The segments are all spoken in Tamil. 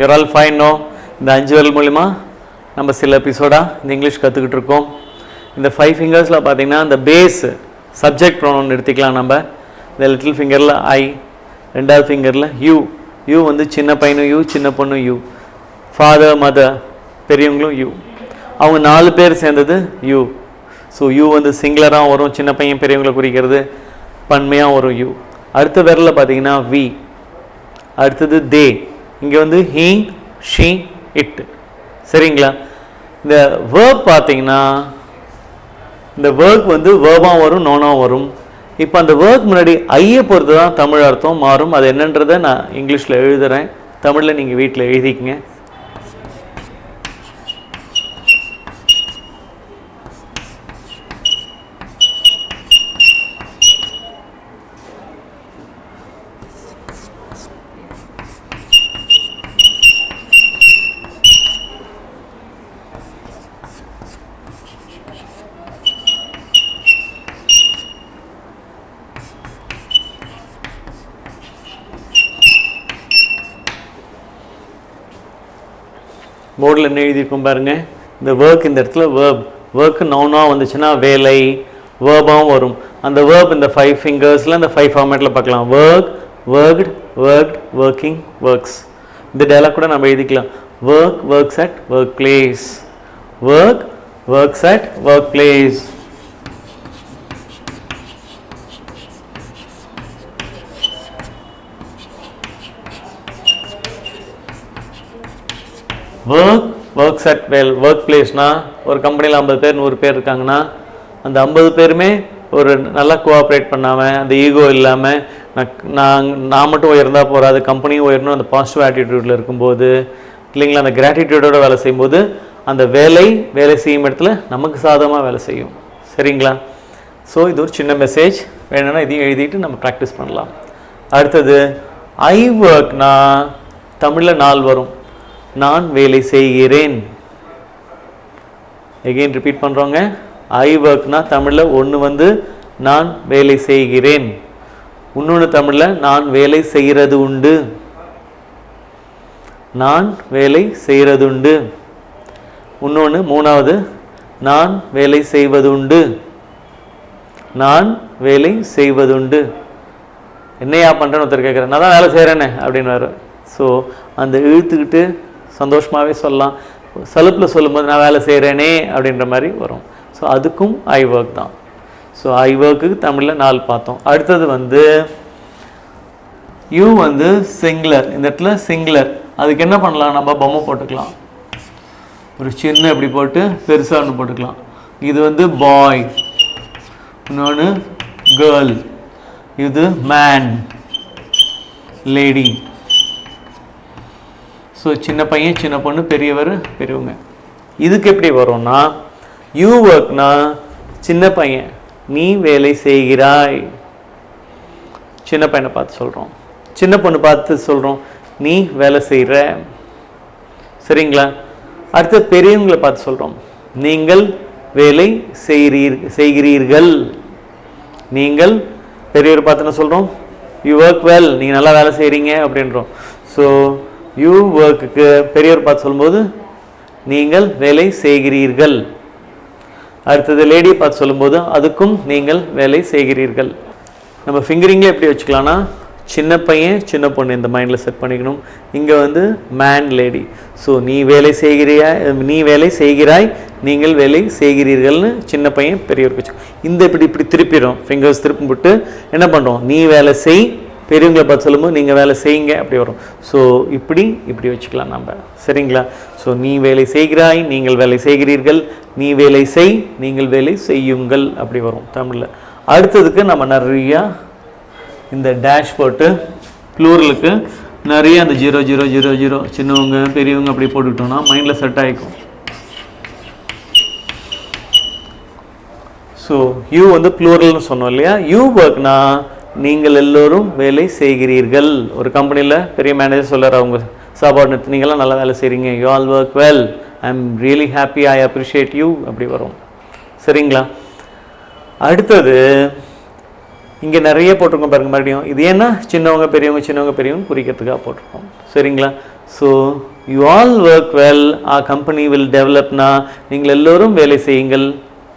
யூர் ஆல் ஃபைன் நோ இந்த அஞ்சு விரல் மூலிமா நம்ம சில எபிசோடாக இந்த இங்கிலீஷ் கற்றுக்கிட்டு இருக்கோம். இந்த ஃபைவ் ஃபிங்கர்ஸில் பார்த்தீங்கன்னா இந்த பேஸ் சப்ஜெக்ட் ப்ரோனோன் எடுத்துக்கலாம் நம்ம. இந்த லிட்டில் ஃபிங்கரில் ஐ ரெண்டாவது ஃபிங்கரில் யூ யூ வந்து சின்ன பையனும் யூ சின்ன பொண்ணும் யூ ஃபாதர் மதர் பெரியவங்களும் யூ அவங்க நாலு பேர் சேர்ந்தது யூ ஸோ யூ வந்து சிங்குலராக வரும் சின்ன பையன் பெரியவங்களை குறிக்கிறது பன்மையாக வரும் யூ அடுத்த விரலில் பார்த்தீங்கன்னா வி அடுத்தது தே இங்கே வந்து ஹீ ஷீ இட் சரிங்களா? இந்த வேர்ப் பார்த்தீங்கன்னா இந்த வேர்க் வந்து வேர்பாக வரும் நோனாக வரும். இப்போ அந்த வேர்க் முன்னாடி ஐயை பொறுத்து தான் தமிழ் அர்த்தம் மாறும். அது என்னன்றதை நான் இங்கிலீஷில் எழுதுகிறேன் தமிழில் நீங்கள் வீட்டில் எழுதிக்கங்க. போர்டில் என்ன எழுதியிருக்கும் பாருங்கள் இந்த ஒர்க் இந்த இடத்துல வேர்ப் ஒர்க்கு நவுனாக வந்துச்சுன்னா வேலை வேர்பாகவும் வரும். அந்த வேர்ப் இந்த ஃபைவ் ஃபிங்கர்ஸில் இந்த ஃபைவ் ஃபார்மேட்டில் பார்க்கலாம். Work worked worked working works இந்த டைலாக் கூட நம்ம எழுதிக்கலாம். Work works at work place work works at work place work work at well work பிளேஸ்னா ஒரு கம்பெனியில் ஐம்பது பேர் நூறு பேர் இருக்காங்கன்னா அந்த ஐம்பது பேருமே ஒரு நல்லா கோஆப்ரேட் பண்ணாமல் அந்த ஈகோ இல்லாமல் நான் நான் நான் மட்டும் உயர்ந்தால் போகாது கம்பெனியும் உயரணும் அந்த பாசிட்டிவ் ஆட்டிடியூட்டில் இருக்கும்போது இல்லைங்களா அந்த கிராட்டிடியூடோட வேலை செய்யும்போது அந்த வேலை வேலை செய்யும் இடத்துல நமக்கு சாதகமாக வேலை செய்யும். சரிங்களா? ஸோ இது ஒரு சின்ன மெசேஜ் வேணும்னா இதையும் எழுதிட்டு நம்ம ப்ராக்டிஸ் பண்ணலாம். அடுத்தது ஐ ஒர்க்னா தமிழில் நாள் வரும். நான் வேலை செய்கிறேன். எகெயின் ரிப்பீட் பண்ணுறோங்க ஐ ஒர்க்னா தமிழில் ஒன்று வந்து நான் வேலை செய்கிறேன். இன்னொன்று தமிழில் நான் வேலை செய்கிறது உண்டு. நான் வேலை செய்கிறது உண்டு. இன்னொன்று மூணாவது நான் வேலை செய்வது உண்டு. நான் வேலை செய்வதுண்டு என்னையா பண்ணுறேன்னு ஒருத்தர் கேட்குறேன் நான் தான் வேலை செய்கிறேனே அப்படின்னு ஸோ அந்த இழுத்துக்கிட்டு சந்தோஷமாகவே சொல்லலாம். சலுப்பில் சொல்லும்போது நான் வேலை செய்கிறேனே அப்படின்ற மாதிரி வரும். ஸோ அதுக்கும் ஐ ஒர்க் தான். ஸோ ஐ ஒர்க்குக்கு தமிழில் நாலு பார்த்தோம். அடுத்தது வந்து யூ வந்து சிங்குலர் இந்த இடத்துல சிங்குலர் அதுக்கு என்ன பண்ணலாம்? நம்ம பொம்மை போட்டுக்கலாம். ஒரு சின்ன இப்படி போட்டு பெருசாக ஒன்று போட்டுக்கலாம். இது வந்து பாய் இன்னொன்று கேர்ள் இது மேன் லேடி ஸோ சின்ன பையன் சின்ன பொண்ணு பெரியவர் பெரியவங்க. இதுக்கு எப்படி வரும்னா யூ ஒர்க்னா சின்ன பையன் நீ வேலை செய்கிறாய். சின்ன பையனை பார்த்து சொல்கிறோம் சின்ன பொண்ணு பார்த்து சொல்கிறோம் நீ வேலை செய்கிற சரிங்களா? அடுத்து பெரியவங்களை பார்த்து சொல்கிறோம் நீங்கள் வேலை செய்கிறீர் செய்கிறீர்கள். நீங்கள் பெரியவர் பார்த்து என்ன சொல்கிறோம் யூ ஒர்க் வெல் நீங்கள் நல்லா வேலை செய்கிறீங்க அப்படின்றோம். ஸோ யூ ஒர்க்குக்கு பெரியவர் பார்த்து சொல்லும்போது நீங்கள் வேலை செய்கிறீர்கள். அடுத்தது லேடியை பார்த்து சொல்லும்போது அதுக்கும் நீங்கள் வேலை செய்கிறீர்கள். நம்ம ஃபிங்கரிங்கில் எப்படி வச்சுக்கலாம்னா சின்ன பையன் சின்ன பொண்ணு இந்த மைண்டில் செட் பண்ணிக்கணும். இங்கே வந்து மேன் லேடி ஸோ நீ வேலை செய்கிறியா நீ வேலை செய்கிறாய் நீங்கள் வேலை செய்கிறீர்கள்னு சின்ன பையன் பெரியவருக்கு வச்சுக்கோ இந்த இப்படி இப்படி திருப்பிடும். ஃபிங்கர்ஸ் திருப்பி விட்டு என்ன பண்ணுறோம் நீ வேலை செய் பெரியவங்களை பார்த்து சொல்லும்போது நீங்கள் வேலை செய்யுங்க அப்படி வரும். ஸோ இப்படி இப்படி வச்சுக்கலாம் நம்ம சரிங்களா? ஸோ நீ வேலை செய்கிறாய் நீங்கள் வேலை செய்கிறீர்கள். நீ வேலை செய் நீங்கள் வேலை செய்யுங்கள் அப்படி வரும் தமிழில். அடுத்ததுக்கு நம்ம நிறையா இந்த டேஷ் போட்டு ப்ளூரலுக்கு நிறைய அந்த ஜீரோ ஜீரோ ஜீரோ ஜீரோ சின்னவங்க பெரியவங்க அப்படி போட்டுக்கிட்டோம்னா மைண்டில் செட் ஆகிக்கும் ஸோ யூ வந்து ப்ளூரல்னு சொன்னோம் இல்லையா? யூ ஒர்க்னா நீங்கள் எல்லோரும் வேலை செய்கிறீர்கள். ஒரு கம்பெனியில் பெரிய மேனேஜர் சொல்கிறார் அவங்க சாப்பாடு நீங்களாம் நல்லா வேலை செய்கிறீங்க you all work well I am really happy I appreciate you அப்படி வரும். சரிங்களா? அடுத்தது இங்கே நிறைய போட்டிருக்கோம் பாருங்க மறுபடியும். இது ஏன்னா சின்னவங்க பெரியவங்க சின்னவங்க பெரியவங்க குறிக்கிறதுக்காக போட்டிருக்கோம். சரிங்களா? So you all work well ah company will டெவலப்னா நீங்கள் எல்லோரும் வேலை செய்யுங்கள்.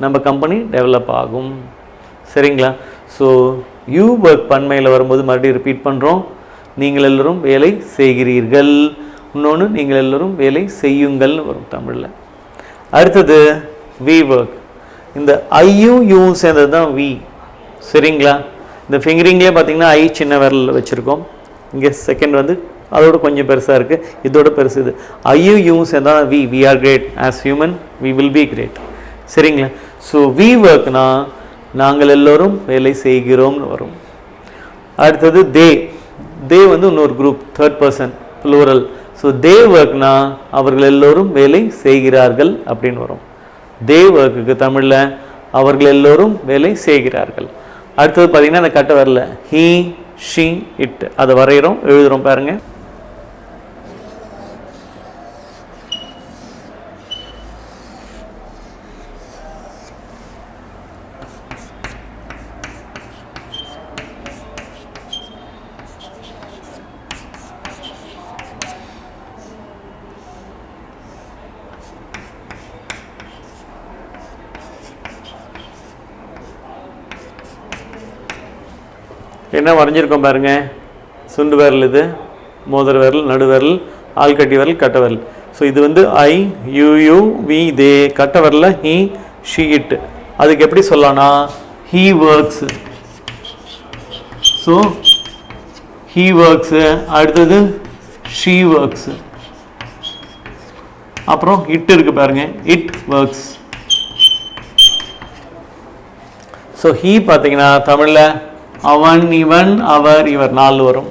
நம்ம கம்பெனி டெவலப் ஆகும். சரிங்களா? ஸோ யூ ஒர்க் பன்மையில் வரும்போது மறுபடியும் ரிப்பீட் பண்ணுறோம் நீங்கள் எல்லோரும் வேலை செய்கிறீர்கள். இன்னொன்று நீங்கள் எல்லோரும் வேலை செய்யுங்கள்னு வரும் தமிழில். அடுத்தது வி ஒர்க் இந்த ஐயும் யூவும் சேர்ந்தது தான் வி சரிங்களா? இந்த ஃபிங்கரிங்லேயே பார்த்தீங்கன்னா ஐ சின்ன விரலில் வச்சுருக்கோம். இங்கே செகண்ட் வந்து அதோட கொஞ்சம் பெருசாக இருக்குது இதோட பெருசு இது. ஐயும் யூவும் சேர்ந்தால் we we are great as human we will be great சரிங்களா? ஸோ வி ஒர்க்னால் நாங்கள் எல்லோரும் வேலை செய்கிறோம்னு வரும். அடுத்தது தே தே வந்து இன்னொரு group third person plural so they ஒர்க்னா அவர்கள் எல்லோரும் வேலை செய்கிறார்கள் அப்படின்னு வரும். தே ஒர்க்குக்கு தமிழில் அவர்கள் எல்லோரும் வேலை செய்கிறார்கள். அடுத்தது பார்த்தீங்கன்னா அந்த கட்டை வரல. ஹீ ஷி இட் அதை வரைகிறோம் எழுதுகிறோம் பாருங்கள் என்ன வரைஞ்சிருக்கோம் பாருங்க? சுண்டு விரல் இது மோதிர விரல் நடுவிரல் ஆள்கட்டி விரல் கட்ட விரல். ஸோ இது வந்து I you you we they. கட்ட விரல ஹீ ஷீ இட். அதுக்கு எப்படி சொல்லலாம்னா he works so he works அடுத்தது ஷீ ஒர்க்ஸு அப்புறம் இட் இருக்கு பாருங்க. இட் ஒர்க்ஸ் ஸோ ஹீ பார்த்தீங்கன்னா தமிழில் அவன் இவன் அவர் இவர் நாலு வரும்.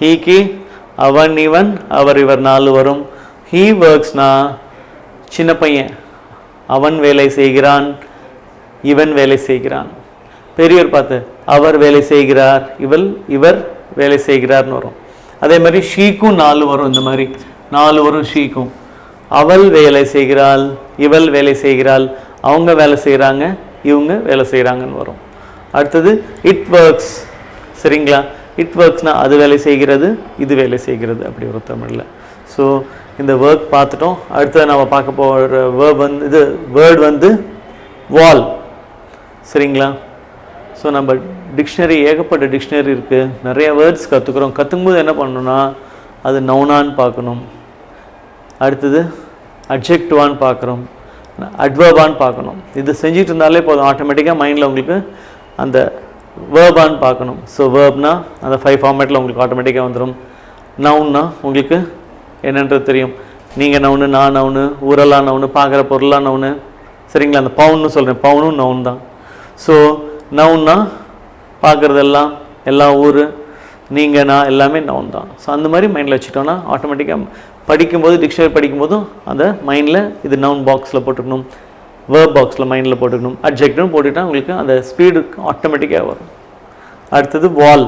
ஹீக்கு அவன் இவன் அவர் இவர் நாலு வரும். ஹீ ஒர்க்ஸ்னா சின்ன பையன். அவன் வேலை செய்கிறான் இவன் வேலை செய்கிறான். பெரியவர் பார்த்து அவர் வேலை செய்கிறார் இவள் இவர் வேலை செய்கிறார்னு வரும். அதே மாதிரி ஷீக்கும் நாலு வரும் இந்த மாதிரி. நாலு வரும் ஷீக்கும் அவள் வேலை செய்கிறாள் இவள் வேலை செய்கிறாள். அவங்க வேலை செய்கிறாங்க இவங்க வேலை செய்கிறாங்கன்னு வரும். அடுத்தது இட் ஒர்க்ஸ் சரிங்களா? இட் ஒர்க்ஸ்னால் அது வேலை செய்கிறது இது வேலை செய்கிறது அப்படி ஒரு தமிழில். ஸோ இந்த ஒர்க் பார்த்துட்டோம். அடுத்தது நம்ம பார்க்க போகிற வேர்ப் வந்து இது வேர்ட் வந்து வால் சரிங்களா? ஸோ நம்ம டிக்ஷனரி ஏகப்பட்ட டிக்ஷனரி இருக்குது நிறைய வேர்ட்ஸ் கற்றுக்குறோம் கற்றுக்கும்போது என்ன பண்ணணும்னா அது நவுனான்னு பார்க்கணும். அடுத்தது அட்ஜெக்டிவான்னு பார்க்குறோம். அட்வர்பான்னு பார்க்கணும். இது செஞ்சுட்டு இருந்தாலே போதும். ஆட்டோமேட்டிக்காக மைண்டில் உங்களுக்கு அந்த வேர்பான்னு பார்க்கணும். ஸோ வேர்ப்னா அந்த ஃபைவ் ஃபார்மேட்டில் உங்களுக்கு ஆட்டோமேட்டிக்காக வந்துடும் நவுன்னா உங்களுக்கு என்னன்றது தெரியும். நீங்கள் நவுனு நான் நவுனு ஊரெல்லாம் நவுனு பார்க்குற பொருளாக நவுனு சரிங்களா? அந்த பவுன்னு சொல்கிறேன் பவுனும் நவுன் தான். ஸோ நவுன்னா பார்க்குறதெல்லாம் எல்லா ஊர் நீங்கள் நான் எல்லாமே நவுன் தான். ஸோ அந்த மாதிரி மைண்டில் வச்சுட்டோன்னா ஆட்டோமேட்டிக்காக படிக்கும்போது டிக்ஷனரி படிக்கும்போதும் அந்த மைண்டில் இது நவுன் பாக்ஸில் போட்டுக்கணும். வேர்ப் பாக்ஸில் மைண்டில் போட்டுக்கணும். அட்ஜெக்ட்னு போட்டுட்டா உங்களுக்கு அந்த ஸ்பீடு ஆட்டோமேட்டிக்காக வரும். அடுத்தது வால்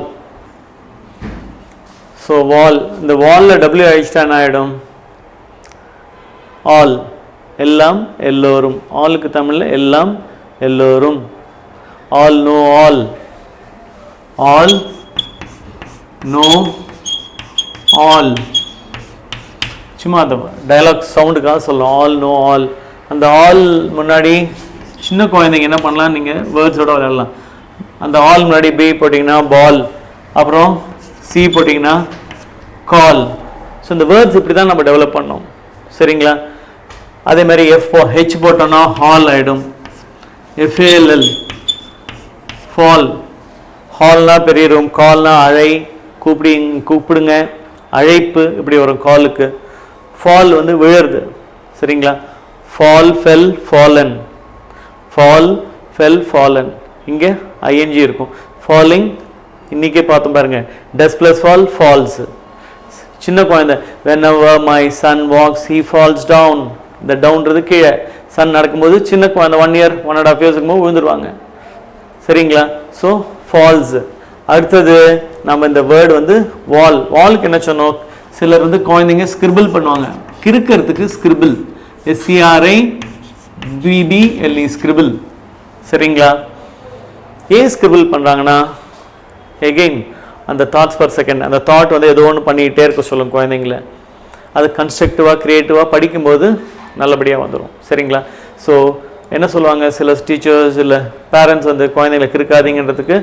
ஸோ வால் இந்த வாலில் டபிள்யூ அழிச்சிட்டா என்ன ஆகிடும் ஆல் எல்லாம் எல்லோரும். ஆலுக்கு தமிழில் எல்லாம் எல்லோரும். All no all all no all சும்மா அந்த டைலாக் சவுண்டுக்காக சொல்லலாம் ஆல் நோ ஆல் அந்த ஆல் முன்னாடி சின்ன குழந்தைங்க என்ன பண்ணலாம்? நீங்கள் வேர்ட்ஸோட விளையாடலாம். அந்த ஆல் முன்னாடி பி போட்டிங்கன்னா பால் அப்புறம் சி போட்டிங்கன்னா கால் ஸோ இந்த வேர்ட்ஸ் இப்படி தான் நம்ம டெவலப் பண்ணோம். சரிங்களா? அதே மாதிரி எஃப் ஹெச் போட்டோன்னா ஹால் ஆகிடும் F A L L fall ஹால்னா பெரிய ரூம் கால்னா அழை. கூப்பிடி கூப்பிடுங்க. அழைப்பு இப்படி வரும் காலுக்கு ஃபால் வந்து விழுறது. சரிங்களா? Fall fell fallen fall fell fallen இங்கே ஐஎன்ஜி இருக்கும். ஃபாலிங் இன்றைக்கே பார்த்தோம் பாருங்கள் டஸ் ப்ளஸ் ஃபால் ஃபால்ஸ் சின்ன குழந்தை. When our my son walks he falls down இந்த டவுன்றது கீழே. சன் நடக்கும்போது சின்ன குழந்தை one year one and half இயர்ஸ்க்கு இருக்கும்போது விழுந்துருவாங்க. சரிங்களா? ஸோ ஃபால்ஸ் அடுத்தது நம்ம இந்த வேர்டு வந்து வால் வால்க்கு என்ன சொன்னோம்? சிலர் வந்து குழந்தைங்க ஸ்கிரிபிள் பண்ணுவாங்க. கிறுக்கிறதுக்கு ஸ்கிரிபிள் எஸ்சிஆர்ஐ பிபிஎல்இ ஸ்கிரிபிள் சரிங்களா? ஏன் ஸ்கிரிபிள் பண்ணுறாங்கன்னா எகெயின் அந்த தாட்ஸ் பர் செகண்ட் அந்த தாட் வந்து ஏதோ ஒன்று பண்ணிக்கிட்டே இருக்க சொல்லும் குழந்தைங்கள. அது கன்ஸ்ட்ரக்டிவாக க்ரியேட்டிவாக படிக்கும்போது நல்லபடியாக வந்துடும் சரிங்களா? ஸோ என்ன சொல்லுவாங்க? சில டீச்சர்ஸ் இல்லை பேரண்ட்ஸ் வந்து குழந்தைங்களை கிறுக்காதீங்கன்றதுக்கு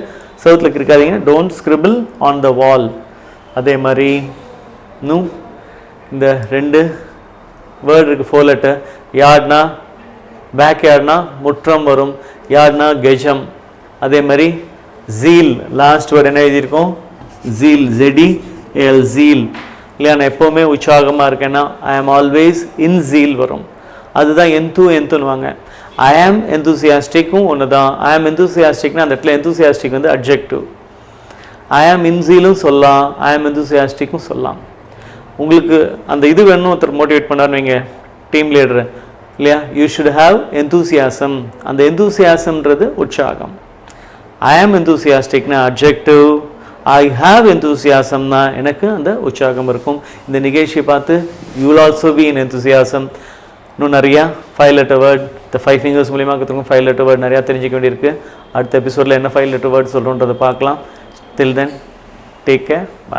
சவுத்தில் கிறுக்காதீங்க. Don't scribble on the wall அதே மாதிரி இன்னும் இந்த ரெண்டு வேர்டு இருக்குது ஃபோர் லெட்டர் யார்ட்னா பேக் யார்ட்னா முற்றம் வரும். யார்ட்னா கெஜம். அதே மாதிரி ஜீல் லாஸ்ட் வேர்டு என்ன எழுதியிருக்கோம்? ஜீல் ஜெடி எல் ஜீல் இல்லையா நான் எப்போவுமே உற்சாகமாக இருக்கேன்னா ஐ ஆம் ஆல்வேஸ் இன் ஜீல் வரும். அதுதான் எந்து எந்துன்னுவாங்க ஐ ஆம் எந்தூசியாஸ்டிக்கும் ஒன்று தான் ஐ ஆம் எந்தூசியாஸ்டிக்னா அந்த இடத்துல எந்தூசியாஸ்டிக் வந்து அப்ஜெக்டிவ் ஐ ஆம் இன்சீலும் சொல்லலாம். ஐ ஆம் எந்தூசியாஸ்டிக்கும் சொல்லலாம். உங்களுக்கு அந்த இது வேணும் ஒருத்தர் மோட்டிவேட் பண்ணார்னு வைங்க. டீம் லீடரு இல்லையா? யூ ஷுட் ஹாவ் எந்தூசியாசம் அந்த எந்தூசியாசம்ன்றது உற்சாகம். ஐ ஆம் எந்தூசியாஸ்டிக்னா அப்ஜெக்டிவ் ஐ ஹாவ் எந்தூசியாசம்னா எனக்கு அந்த உற்சாகம் இருக்கும். இந்த நிகழ்ச்சியை பார்த்து you will also be in enthusiasm இன்னும் நிறையா ஃபைவ் லெட்டர் வேர்ட் இந்த ஃபைவ் ஃபிங்கர்ஸ் மூலியமாக கற்றுக்கும் ஃபைவ் லெட்டர் வேர்ட் நிறையா தெரிஞ்சிக்க வேண்டியிருக்கு. அடுத்த எபிசோடில் என்ன ஃபைவ் லெட்டர் வேர்ட் சொல்கிறோன்றதை பார்க்கலாம். Till then take care bye